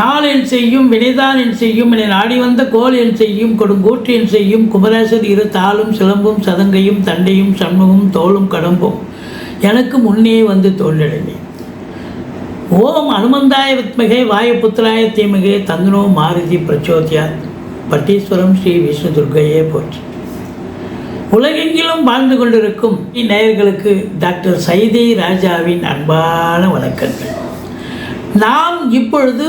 நாள் என் செய்யும் வினைதான் என் செய்யும் என நாடி வந்த கோல் என் செய்யும் கொடுங்கூற்று என் செய்யும் குமரேசர் இரு தாளும் சிலம்பும் சதங்கையும் தண்டையும் சண்முகம் தோளும் கடம்பும். எனக்கு முன்னே வந்து தோன்றினே ஓம் அனுமந்தாய வித்மகே வாயுபுத்திராய தீமகே தந்தனோ மாருதி பிரச்சோதியா. பட்டீஸ்வரம் ஸ்ரீ விஷ்ணு துர்கையே போற்றி. உலகெங்கிலும் வாழ்ந்து கொண்டிருக்கும் நேயர்களுக்கு டாக்டர் சைதை ராஜாவின் அன்பான வணக்கங்கள். நாம் இப்பொழுது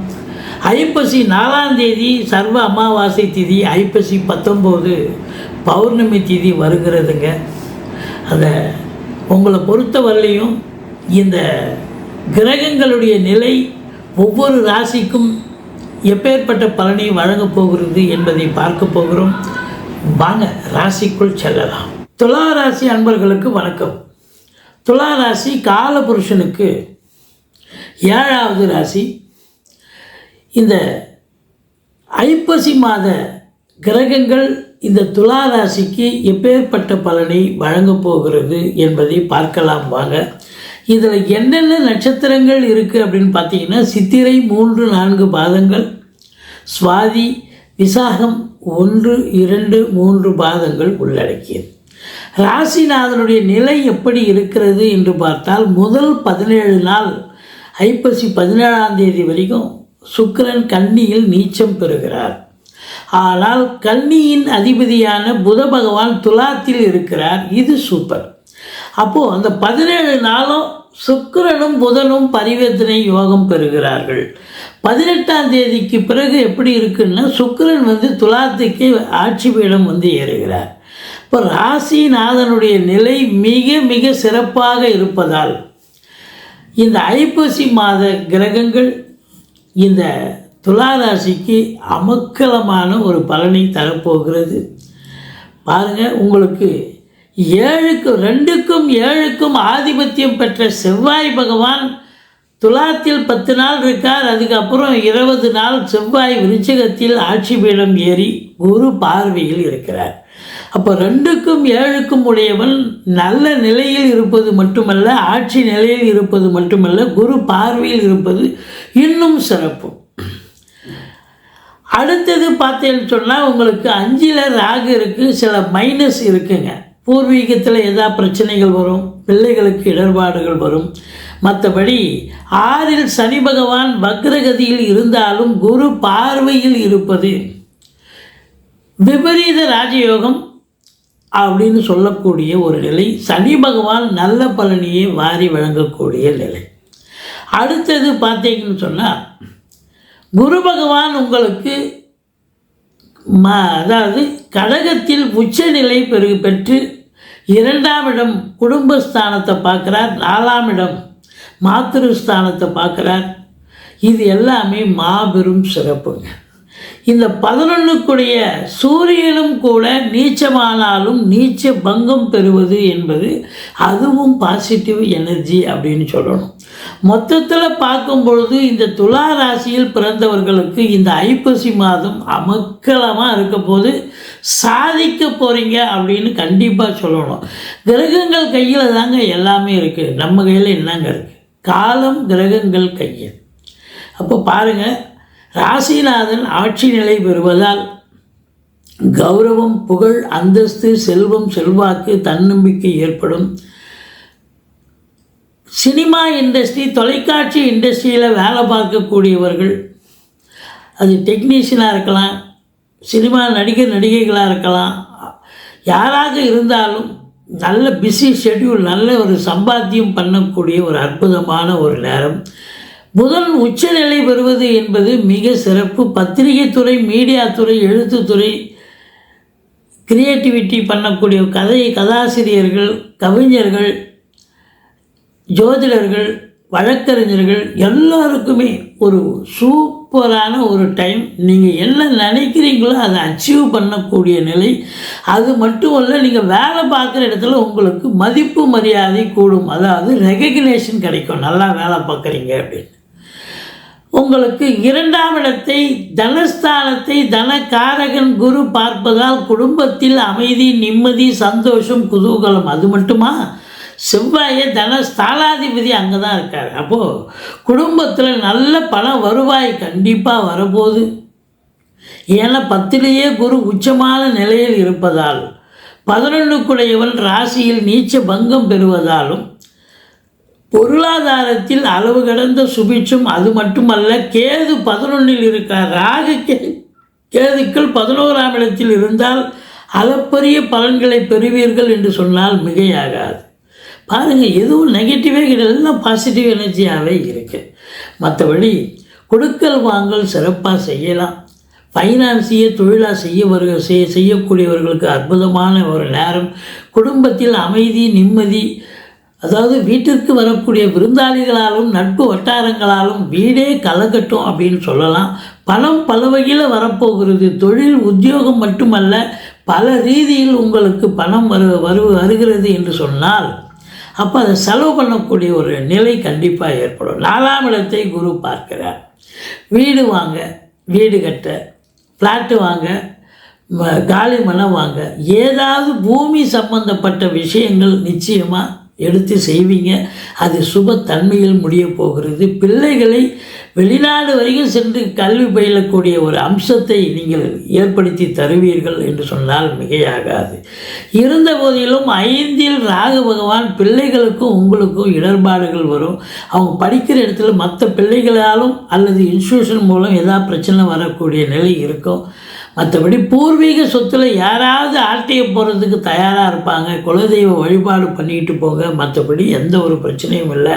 ஐப்பசி நாலாம் தேதி சர்வ அமாவாசை திதி ஐப்பசி பத்தொம்போது பௌர்ணமி திதி வருகிறதுங்க. அந்த உங்களை பொறுத்தவரையிலையும் இந்த கிரகங்களுடைய நிலை ஒவ்வொரு ராசிக்கும் எப்பேற்பட்ட பலனை வழங்கப் போகிறது என்பதை பார்க்க போகிறோம். வாங்க ராசிக்குள் செல்லலாம். துலா ராசி அன்பர்களுக்கு வணக்கம். துலா ராசி காலபுருஷனுக்கு ஏழாவது ராசி. இந்த ஐப்பசி மாத கிரகங்கள் இந்த துலா ராசிக்கு எப்பேற்பட்ட பலனை வழங்கப் போகிறது என்பதை பார்க்கலாம் வாங்க. இதில் என்னென்ன நட்சத்திரங்கள் இருக்குது அப்படின்னு பார்த்தீங்கன்னா சித்திரை மூன்று நான்கு பாதங்கள் சுவாதி விசாகம் ஒன்று இரண்டு மூன்று பாதங்கள் உள்ளடக்கியது. ராசிநாதனுடைய நிலை எப்படி இருக்கிறது என்று பார்த்தால் முதல் பதினேழு நாள் ஐப்பசி பதினேழாம் தேதி வரைக்கும் சுக்கிரன் கன்னியில் நீச்சம் பெறுகிறார். ஆனால் கன்னியின் அதிபதியான புத பகவான் துலாத்தில் இருக்கிறார். இது சூப்பர். அப்போது அந்த பதினேழு நாளும் சுக்கிரனும் புதனும் பரிவர்த்தனை யோகம் பெறுகிறார்கள். பதினெட்டாம் தேதிக்கு பிறகு எப்படி இருக்குன்னா சுக்கிரன் வந்து துலாத்துக்கு ஆட்சி பீடம் வந்து ஏறுகிறார். இப்போ ராசிநாதனுடைய நிலை மிக மிக சிறப்பாக இருப்பதால் இந்த ஐப்பசி மாத கிரகங்கள் இந்த துளாராசிக்கு அமக்கலமான ஒரு பலனை தரப்போகிறது. பாருங்க உங்களுக்கு ஏழுக்கும் ரெண்டுக்கும் ஏழுக்கும் ஆதிபத்தியம் பெற்ற செவ்வாய் பகவான் துலாத்தில் பத்து நாள் இருக்கார். அதுக்கப்புறம் இருபது நாள் செவ்வாய் விருச்சகத்தில் ஆட்சி பீடம் ஏறி குரு பார்வையில் இருக்கிறார். அப்போ ரெண்டுக்கும் ஏழுக்கும் உடையவன் நல்ல நிலையில் இருப்பது மட்டுமல்ல ஆட்சி நிலையில் இருப்பது மட்டுமல்ல குரு பார்வையில் இருப்பது இன்னும் சிறப்பு. அடுத்தது பார்த்தேன்னு சொன்னால் உங்களுக்கு அஞ்சில் ராகு இருக்குது சில மைனஸ் இருக்குங்க. பூர்வீகத்தில் எதா பிரச்சனைகள் வரும் பிள்ளைகளுக்கு இடர்பாடுகள் வரும். மற்றபடி ஆறில் சனி பகவான் பக்ரகதியில் இருந்தாலும் குரு பார்வையில் இருப்பது. விபரீத ராஜயோகம் அப்படின்னு சொல்லக்கூடிய ஒரு நிலை. சனி பகவான் நல்ல பலனியை வாரி வழங்கக்கூடிய நிலை. அடுத்தது பார்த்தீங்கன்னு சொன்னால் குரு பகவான் உங்களுக்கு ம அதாவது கடகத்தில் உச்சநிலை பெரு பெற்று இரண்டாம் இடம் குடும்பஸ்தானத்தை பார்க்குறார். நாலாம் இடம் மாத்திருஸ்தானத்தை பார்க்குறார். இது எல்லாமே மாபெரும் சிறப்புங்க. இந்த பதினொன்றுக்குடைய சூரியனும் கூட நீச்சமானாலும் நீச்ச பங்கம் பெறுவது என்பது அதுவும் பாசிட்டிவ் எனர்ஜி அப்படின்னு சொல்லணும். மொத்தத்தில் பார்க்கும் பொழுது இந்த துலா ராசியில் பிறந்தவர்களுக்கு இந்த ஐப்பசி மாதம் அமக்கலமாக இருக்க போது சாதிக்க போகிறீங்க அப்படின்னு கண்டிப்பாக சொல்லணும். கிரகங்கள் கையில் தாங்க எல்லாமே இருக்குது நம்ம கையில் என்னங்க இருக்குது காலம் கிரகங்கள் கையில். அப்போ பாருங்கள் ராசிநாதன் ஆட்சி நிலை பெறுவதால் கௌரவம் புகழ் அந்தஸ்து செல்வம் செல்வாக்கு தன்னம்பிக்கை ஏற்படும். சினிமா இண்டஸ்ட்ரி தொலைக்காட்சி இண்டஸ்ட்ரியில் வேலை பார்க்கக்கூடியவர்கள் அது டெக்னீஷியனாக இருக்கலாம் சினிமா நடிகர் நடிகைகளாக இருக்கலாம் யாராக இருந்தாலும் நல்ல பிஸி ஷெட்யூல் நல்ல ஒரு சம்பாத்தியம் பண்ணக்கூடிய ஒரு அற்புதமான ஒரு நேரம். புதன் உச்சநிலை பெறுவது என்பது மிக சிறப்பு. பத்திரிகை துறை மீடியா துறை எழுத்துத்துறை கிரியேட்டிவிட்டி பண்ணக்கூடிய கதை கதாசிரியர்கள் கவிஞர்கள் ஜோதிடர்கள் வழக்கறிஞர்கள் எல்லாருக்குமே ஒரு சூப்பரான ஒரு டைம். நீங்கள் என்ன நினைக்கிறீங்களோ அதை அச்சீவ் பண்ணக்கூடிய நிலை. அது மட்டுமல்ல நீங்கள் வேலை பார்க்குற இடத்துல உங்களுக்கு மதிப்பு மரியாதை கூடும். அதாவது ரெகக்னேஷன் கிடைக்கும். நல்லா வேலை பார்க்குறீங்க அப்படின்னு. உங்களுக்கு இரண்டாம் இடத்தை தனஸ்தானத்தை தனகாரகன் குரு பார்ப்பதால் குடும்பத்தில் அமைதி நிம்மதி சந்தோஷம் குதூகலம் அது மட்டுமா? செவ்வாயை தன ஸ்தானாதிபதி அங்கே தான் இருக்கார். அப்போது குடும்பத்தில் நல்ல பணம் வருவாய் கண்டிப்பாக வரப்போகுது. ஏன்னா பத்திலேயே குரு உச்சமான நிலையில் இருப்பதால் பதினொன்றுக்குடையவன் ராசியில் நீச்ச பங்கம் பெறுவதாலும் பொருளாதாரத்தில் அளவு கடந்த சுபிட்சம் அது மட்டுமல்ல கேது பதினொன்றில் இருக்கார். ராகு கே கேதுக்கள் பதினோராம் இடத்தில் இருந்தால் அளப்பரிய பலன்களை பெறுவீர்கள் என்று சொன்னால் மிகையாகாது. பாருங்கள் எதுவும் நெகட்டிவே கிடையாது எல்லாம் பாசிட்டிவ் எனர்ஜியாகவே இருக்குது மற்றபடி கொடுக்கல் வாங்கல் சிறப்பாக செய்யலாம். ஃபைனான்ஸையே தொழிலாக செய்ய வருக செய்ய செய்யக்கூடியவர்களுக்கு அற்புதமான ஒரு நேரம். குடும்பத்தில் அமைதி நிம்மதி அதாவது வீட்டிற்கு வரக்கூடிய விருந்தாளிகளாலும் நட்பு வட்டாரங்களாலும் வீடே கலக்கட்டும் அப்படின்னு சொல்லலாம். பணம் பல வகையில் வரப்போகிறது. தொழில் உத்தியோகம் மட்டுமல்ல பல ரீதியில் உங்களுக்கு பணம் வரு வரு வருகிறது என்று சொன்னால் அப்போ அதை செலவு பண்ணக்கூடிய ஒரு நிலை கண்டிப்பாக ஏற்படும். நாலாம் இடத்தை குரு பார்க்கிறார். வீடு வாங்க வீடு கட்ட ஃப்ளாட்டு வாங்க காலி மனம் வாங்க ஏதாவது பூமி சம்பந்தப்பட்ட விஷயங்கள் நிச்சயமாக எடுத்து செய்வீங்க. அது சுபத்தன்மையில் முடிய போகிறது. பிள்ளைகளை வெளிநாடு வரைக்கும் சென்று கல்வி பயிலக்கூடிய ஒரு அம்சத்தை நீங்கள் ஏற்படுத்தி தருவீர்கள் என்று சொன்னால் மிகையாகாது. இருந்த போதிலும் ஐந்தில் ராகு பகவான் பிள்ளைகளுக்கும் உங்களுக்கும் இடர்பாடுகள் வரும். அவங்க படிக்கிற இடத்துல மற்ற பிள்ளைகளாலும் அல்லது இன்ஸ்டியூஷன் மூலம் ஏதாவது பிரச்சனை வரக்கூடிய நிலை இருக்கும். மற்றபடி பூர்வீக சொத்தில் யாராவது ஆட்டைய போகிறதுக்கு தயாராக இருப்பாங்க குலதெய்வ வழிபாடு பண்ணிக்கிட்டு போங்க மற்றபடி எந்த ஒரு பிரச்சனையும் இல்லை.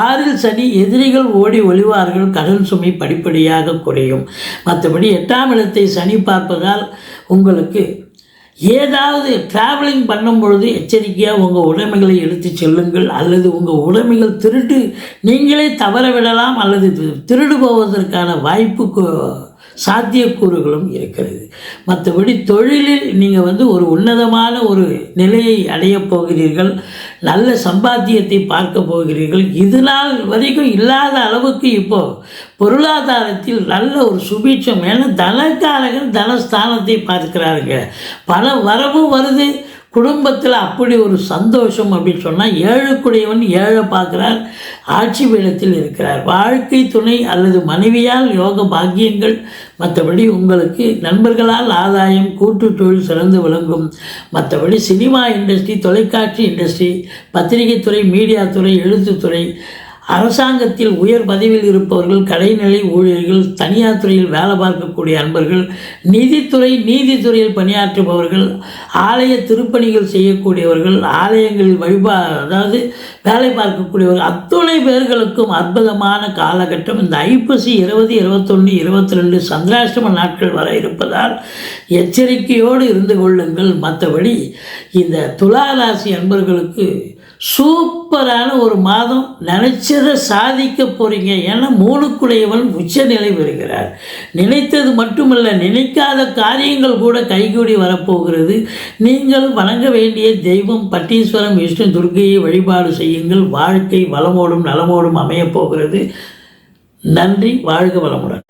ஆறில் சனி எதிரிகள் ஓடி ஒளிவார்கள் கடன் சுமை படிப்படியாக குறையும். மற்றபடி எட்டாம் இடத்தை சனி பார்ப்பதால் உங்களுக்கு ஏதாவது ட்ராவலிங் பண்ணும் பொழுது எச்சரிக்கையாக உங்கள் உடைமைகளை எடுத்து செல்லுங்கள் அல்லது உங்கள் உடைமைகள் திருட்டு நீங்களே தவற விடலாம் அல்லது திருடு போவதற்கான வாய்ப்பு சாத்தியக்கூறுகளும் இருக்கிறது. மற்றபடி தொழிலில் நீங்கள் வந்து ஒரு உன்னதமான ஒரு நிலையை அடையப் போகிறீர்கள் நல்ல சம்பாத்தியத்தை பார்க்க போகிறீர்கள். இது நாள் வரைக்கும் இல்லாத அளவுக்கு இப்போது பொருளாதாரத்தில் நல்ல ஒரு சுபீட்சம் ஏன்னா தனக்காரர்கள் தனஸ்தானத்தை பார்க்கிறாருங்க பண வரவும் வருது குடும்பத்தில் அப்படி ஒரு சந்தோஷம் அப்படின்னு சொன்னால் ஏழுக்குடையவன் ஏழை பார்க்குறார் ஆட்சி பீடத்தில் இருக்கிறார். வாழ்க்கை துணை அல்லது மனைவியால் யோக பாக்கியங்கள் மற்றபடி உங்களுக்கு நண்பர்களால் ஆதாயம் கூட்டு தொழில் சிறந்து விளங்கும். மற்றபடி சினிமா இண்டஸ்ட்ரி தொலைக்காட்சி இண்டஸ்ட்ரி பத்திரிகை துறை மீடியா துறை எழுத்துத்துறை அரசாங்கத்தில் உயர் பதவியில் இருப்பவர்கள் கடைநிலை ஊழியர்கள் தனியார் துறையில் வேலை பார்க்கக்கூடிய அன்பர்கள் நிதித்துறை நீதித்துறையில் பணியாற்றுபவர்கள் ஆலய திருப்பணிகள் செய்யக்கூடியவர்கள் ஆலயங்களில் வழிபா அதாவது வேலை பார்க்கக்கூடியவர்கள் அத்துணை பேர்களுக்கும் அற்புதமான காலகட்டம். இந்த ஐப்பசி இருபது இருபத்தொன்று இருபத்தி ரெண்டு சந்திராஷ்டம நாட்கள் வர இருப்பதால் எச்சரிக்கையோடு இருந்து கொள்ளுங்கள். மற்றபடி இந்த துலா ராசி அன்பர்களுக்கு சூப்பரான ஒரு மாதம். நினைச்சதை சாதிக்க போகிறீங்க ஏன்னா மூணுக்குடையவன் உச்சநிலை பெறுகிறார். நினைத்தது மட்டுமல்ல நினைக்காத காரியங்கள் கூட கைகூடி வரப்போகிறது. நீங்கள் வணங்க வேண்டிய தெய்வம் பட்டீஸ்வரம் விஷ்ணு துர்கையை வழிபாடு செய்யுங்கள். வாழ்க்கை வளமோடும் நலமோடும் அமையப் போகிறது. நன்றி வாழ்க வளமுடன்.